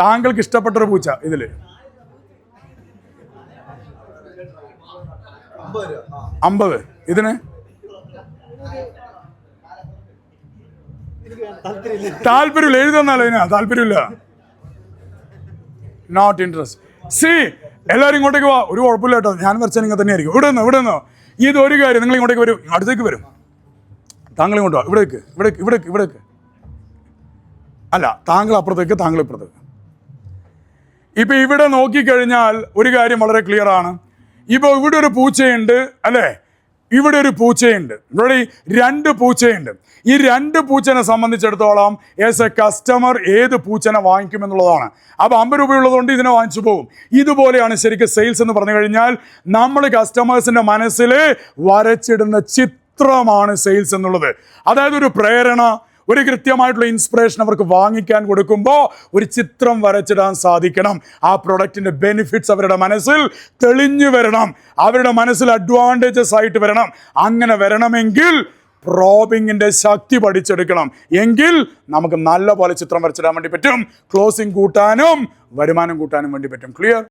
താങ്കൾക്ക് ഇഷ്ടപ്പെട്ട ഒരു പൂച്ച ഇതിൽ. അമ്പത്. ഇതിന്? താല്പര്യമില്ല. എഴുതുന്നാലോ ഇതിനാ? താല്പര്യമില്ല. നോട്ട് ഇൻട്രസ്റ്റ് സി എല്ലാവരും ഇങ്ങോട്ടേക്ക് വാ. ഒരു കുഴപ്പമില്ല കേട്ടോ. ഞാൻ വരച്ചാൽ നിങ്ങൾ തന്നെയായിരിക്കും. ഇവിടെ നിന്നോ ഇവിടെ നിന്നോ ഇത് ഒരു കാര്യം നിങ്ങൾ ഇങ്ങോട്ടേക്ക് വരും. അടുത്തേക്ക് വരും. താങ്കൾ ഇങ്ങോട്ട് ഇവിടേക്ക് ഇവിടേക്ക് ഇവിടേക്ക് ഇവിടേക്ക്. അല്ല താങ്കൾ അപ്പുറത്തേക്ക് താങ്കൾ ഇപ്പുറത്തേക്ക്. ഇപ്പൊ ഇവിടെ നോക്കിക്കഴിഞ്ഞാൽ ഒരു കാര്യം വളരെ ക്ലിയർ ആണ്. ഇപ്പൊ ഇവിടെ ഒരു പൂച്ചയുണ്ട് അല്ലേ? ഇവിടെ ഒരു പൂച്ചയുണ്ട്. ഇവിടെ രണ്ട് പൂച്ചയുണ്ട്. ഈ രണ്ട് പൂച്ചനെ സംബന്ധിച്ചിടത്തോളം ഏസ് എ കസ്റ്റമർ ഏത് പൂച്ചനെ വാങ്ങിക്കുമെന്നുള്ളതാണ് എന്നുള്ളതാണ്. അപ്പൊ അമ്പത് രൂപയുള്ളതുകൊണ്ട് ഇതിനെ വാങ്ങിച്ചു പോകും. ഇതുപോലെയാണ് ശരിക്കും സെയിൽസ് എന്ന് പറഞ്ഞു കഴിഞ്ഞാൽ നമ്മൾ കസ്റ്റമേഴ്സിന്റെ മനസ്സിൽ വരച്ചിടുന്ന ചിത്രമാണ് സെയിൽസ് എന്നുള്ളത്. അതായത് ഒരു പ്രേരണ ഒരു കൃത്യമായിട്ടുള്ള ഇൻസ്പിറേഷൻ അവർക്ക് വാങ്ങിക്കാൻ കൊടുക്കുമ്പോൾ ഒരു ചിത്രം വരച്ചിടാൻ സാധിക്കണം. ആ പ്രൊഡക്റ്റിന്റെ ബെനിഫിറ്റ്സ് അവരുടെ മനസ്സിൽ തെളിഞ്ഞു വരണം. അവരുടെ മനസ്സിൽ അഡ്വാന്റേജസ് ആയിട്ട് വരണം. അങ്ങനെ വരണമെങ്കിൽ പ്രോബിങ്ങിന്റെ ശക്തി പഠിച്ചെടുക്കണം. എങ്കിൽ നമുക്ക് നല്ല പോലെ ചിത്രം വരച്ചിടാൻ വേണ്ടി പറ്റും. ക്ലോസിംഗ് കൂട്ടാനും വരുമാനം കൂട്ടാനും വേണ്ടി പറ്റും. ക്ലിയർ